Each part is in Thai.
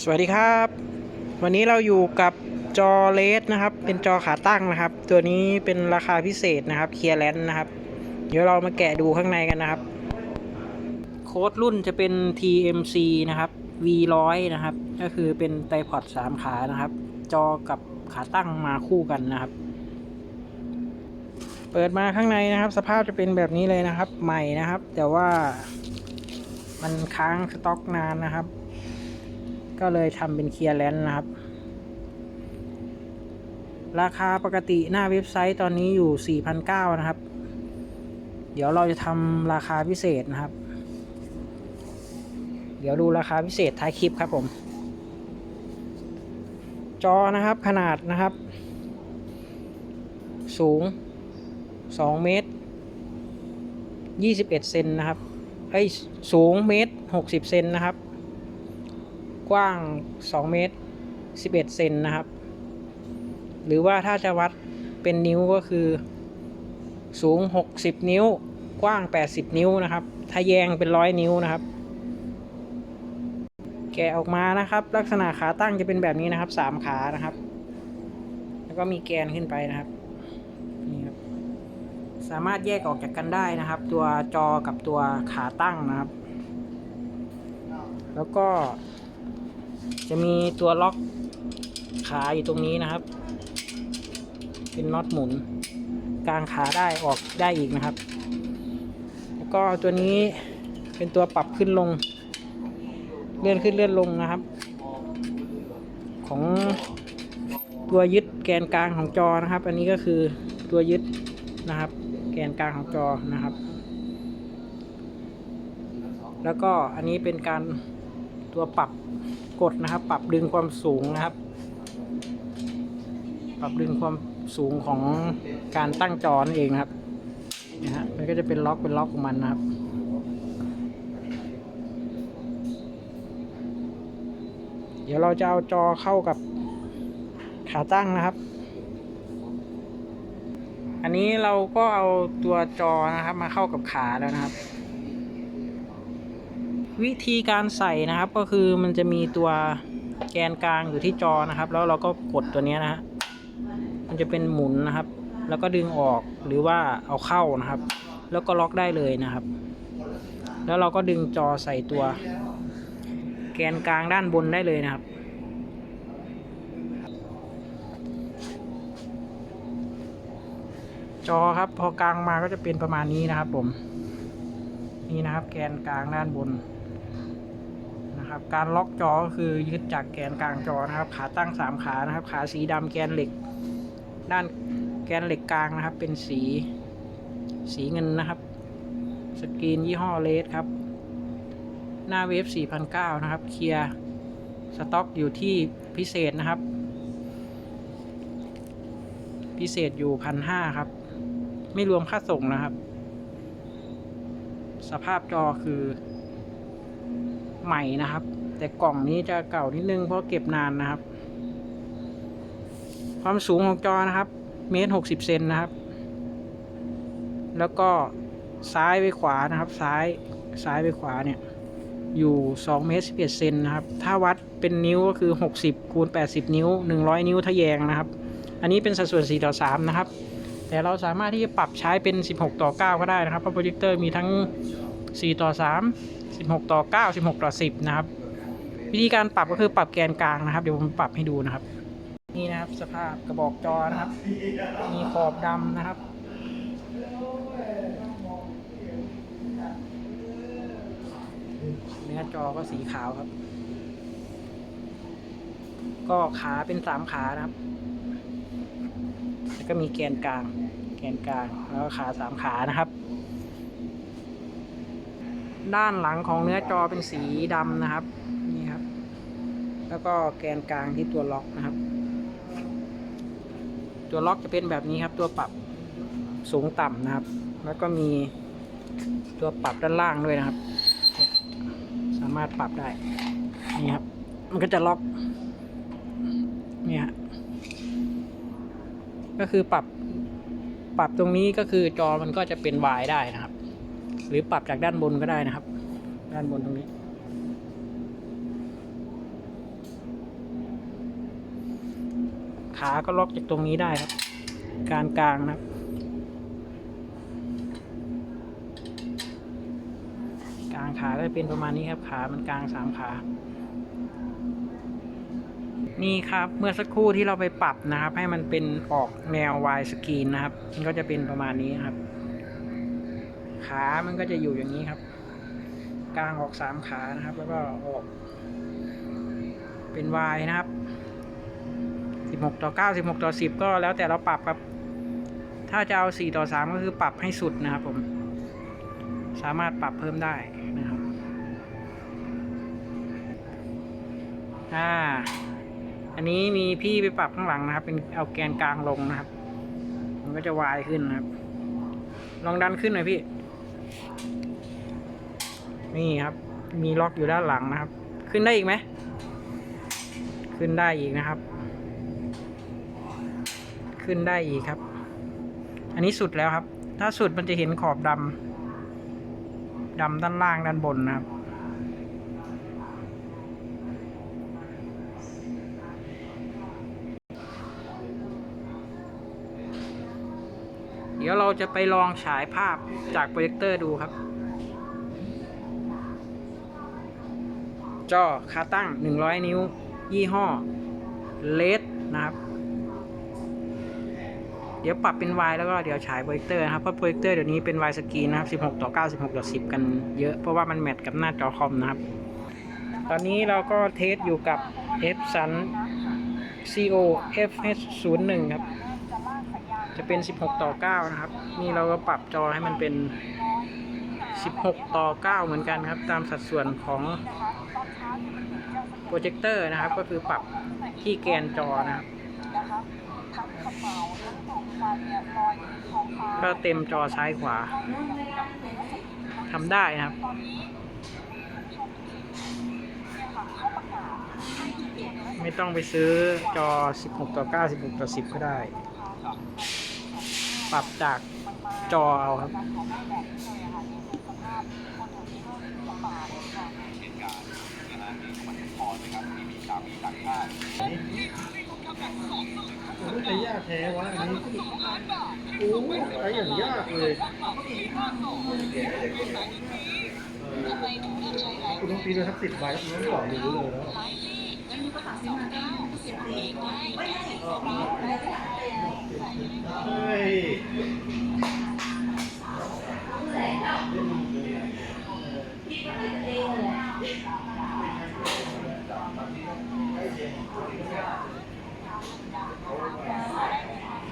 สวัสดีครับ วันนี้เราอยู่กับจอเลสนะครับ เป็นจอขาตั้งนะครับ ตัวนี้เป็นราคาพิเศษนะครับเคลียร์แลนนะครับ เดี๋ยวเรามาแกะดูข้างในกันนะครับ โค้ดรุ่นจะเป็น TMC นะครับ V100 นะครับ ก็คือเป็นไตพอด3ขานะครับ จอกับขาตั้งมาคู่กันนะครับ เปิดมาข้างในนะครับ สภาพจะเป็นแบบนี้เลยนะครับ ใหม่นะครับ แต่ว่ามันค้างสต็อกนานนะครับ ก็เลยทำเป็นเคลียร์แลนด์นะครับ ราคาปกติหน้าเว็บไซต์ตอนนี้อยู่ 4,900 นะครับ เดี๋ยวเราจะทำราคาพิเศษนะครับ เดี๋ยวดูราคาพิเศษท้ายคลิปครับผม จอนะครับขนาดนะครับ สูง 2 เมตร 21 เซนนะครับ เอ้ย สูงเมตร 60 เซนนะครับ กว้าง 2 เมตร 11 เซนนะครับ หรือว่าถ้าจะวัดเป็นนิ้วก็คือสูง 60 นิ้ว กว้าง 80 นิ้วนะครับถ้าแยงเป็นร้อยนิ้วนะครับ แกะออกมานะครับ ลักษณะขาตั้งจะเป็นแบบนี้นะครับ 3 ขานะครับ แล้วก็มีแกนขึ้นไปนะครับนี่ครับ สามารถแยกออกจากกันได้นะครับ ตัวจอกับตัวขาตั้งนะครับ แล้วก็ จะมีตัวล็อกขาอยู่ตรงนี้นะครับ เป็นน็อตหมุน กลางขาได้ออกได้อีกนะครับ แล้วก็ตัวนี้เป็นตัวปรับขึ้นลง เลื่อนขึ้นเลื่อนลงนะครับ ของตัวยึดแกนกลางของจอนะครับ อันนี้ก็คือตัวยึดนะครับ แกนกลางของจอนะครับ แล้วก็อันนี้เป็นการตัวปรับ กดนะครับ ปรับดึงความสูงนะครับ ปรับดึงความสูงของการตั้งจอนเองนะครับนะฮะมันก็จะเป็นล็อกเป็นล็อกของมันนะครับเดี๋ยวเราจะเอาจอเข้ากับขาตั้งนะครับ อันนี้เราก็เอาตัวจอนะครับ มาเข้ากับขาแล้วนะครับ วิธีการใส่นะครับก็คือมันจะมีตัวแกนกลางอยู่ที่จอนะครับ แล้วเราก็กดตัวนี้นะฮะมันจะเป็นหมุนนะครับ แล้วก็ดึงออกหรือว่าเอาเข้านะครับ แล้วก็ล็อกได้เลยนะครับ แล้วเราก็ดึงจอใส่ตัว แกนกลางด้านบนได้เลยนะครับจอครับพอกลางมาก็จะเป็นประมาณนี้นะครับผม นี่นะครับแกนกลางด้านบน นะครับ การล็อกจอก็คือยึดจากแกนกลางจอนะครับ ขาตั้งสามขานะครับ ขาสีดำแกนเหล็ก ด้านแกนเหล็กกลางนะครับ เป็นสีสีเงินนะครับ สกรีนยี่ห้อเลสครับ หน้าเวฟ4,009นะครับ เคลียร์สต็อกอยู่ที่พิเศษนะครับ พิเศษอยู่พันห้าครับ ไม่รวมค่าส่งนะครับ สภาพจอคือ ใหม่นะครับ แต่กล่องนี้จะเก่านิดนึงเพราะเก็บนานนะครับ ความสูงของจอนะครับเมตรหกสิบเซนนะครับ แล้วก็ซ้ายไปขวานะครับ ซ้ายซ้ายไปขวาเนี่ยอยู่2เมตร11เซนนะครับ ถ้าวัดเป็นนิ้วก็คือ 60คูณ80 นิ้ว 100 นิ้วทะแยงนะครับ อันนี้เป็นสัดส่วน 4 ต่อ 3 นะครับ แต่เราสามารถที่จะปรับใช้เป็น 16 ต่อ 9 ก็ได้นะครับ เพราะโปรเจคเตอร์มีทั้ง 4 ต่อ 3 16 ต่อ 9 16 ต่อ 10 นะครับ วิธีการปรับก็คือปรับแกนกลางนะครับ เดี๋ยวผมปรับให้ดูนะครับ นี่นะครับสภาพกระบอกจอนะครับ มีขอบดำนะครับเนื้อจอก็สีขาวครับ ก็ขาเป็นสามขานะครับ แล้วก็มีแกนกลาง แกนกลางแล้วก็ขาสามขานะครับ ด้านหลังของเนื้อจอเป็นสีดำนะครับนี่ครับ แล้วก็แกนกลางที่ตัวล็อกนะครับ ตัวล็อกจะเป็นแบบนี้ครับ ตัวปรับสูงต่ำนะครับ แล้วก็มีตัวปรับด้านล่างด้วยนะครับ สามารถปรับได้นี่ครับ มันก็จะล็อกเนี่ยฮะก็คือปรับปรับตรงนี้ก็คือจอมันก็จะเป็นวายได้นะครับ หรือปรับจากด้านบนก็ได้นะครับ ด้านบนตรงนี้ขาก็ล็อกจากตรงนี้ได้ครับ การกลางนะครับ กลางขาก็เป็นประมาณนี้ครับ ขามันกลางสามขา นี่ครับเมื่อสักครู่ที่เราไปปรับนะครับ ให้มันเป็นออกแนววายสกรีนนะครับ มันก็จะเป็นประมาณนี้ครับ ขามันก็จะอยู่อย่างนี้ครับ กลางออกสามขานะครับ แล้วก็ออก เป็นวายนะครับสิบหกต่อเก้าสิบหกต่อสิบก็แล้วแต่เราปรับครับ ถ้าจะเอาสี่ต่อสามก็คือปรับให้สุดนะครับผม สามารถปรับเพิ่มได้นะครับอ่าอันนี้มีพี่ไปปรับข้างหลังนะครับ เป็นเอาแกนกลางลงนะครับ มันก็จะวายขึ้นนะครับ ลองดันขึ้นหน่อยพี่ นี่ครับ มีล็อกอยู่ด้านหลังนะครับ ขึ้นได้อีกไหม ขึ้นได้อีกนะครับ ขึ้นได้อีกครับ อันนี้สุดแล้วครับ ถ้าสุดมันจะเห็นขอบดำดำด้านล่างด้านบนนะครับ ดี๋ยวเราจะไปลองฉายภาพจากโปรเจคเตอร์ดูครับ จอคาตั้ง 100 นิ้ว ยี่ห้อเลดนะครับ เดี๋ยวปรับเป็น Y แล้วก็เดี๋ยวฉายโปรเจคเตอร์นะครับ เพราะโปรเจคเตอร์เดี๋ยวนี้เป็น Y สกรีนนะครับ 16 ต่อ 9 16 ต่อ 10 กันเยอะ เพราะว่ามันแมทกับหน้าจอคอมนะครับ ตอนนี้เราก็เทสอยู่กับ f s u n CO FH01 ครับ จะเป็น 16 ต่อ 9 นะครับ นี่เราก็ปรับจอให้มันเป็น 16 ต่อ 9 เหมือนกันครับ ตามสัดส่วนของโปรเจคเตอร์นะครับ ก็คือปรับที่แกนจอนะครับก็เต็มจอซ้ายขวาทำได้นะครับไม่ต้องไปซื้อจอ 16 ต่อ 9 16 ต่อ 10 ก็ได้ ปรับจากจอเอาครับ ไม่ใช่ยากแท้วะอันนี้โอ้ยใช้อย่างยากเลยคุณต้องปีนสักสิบใบคุณต้องสอนรู้เลยแล้ว เฮ้ย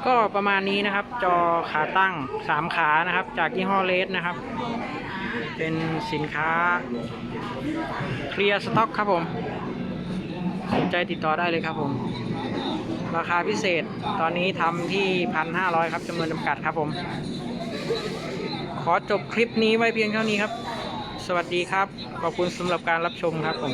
ก็ประมาณนี้นะครับ จอขาตั้ง 3 ขานะครับ จากยี่ห้อเลสนะครับ เป็นสินค้าเคลียร์สต็อกครับผม สนใจติดต่อได้เลยครับผม ราคาพิเศษตอนนี้ทำที่พันห้าร้อยครับจำนวนจำกัดครับผม ขอจบคลิปนี้ไว้เพียงเท่านี้ครับ สวัสดีครับ ขอบคุณสำหรับการรับชมครับผม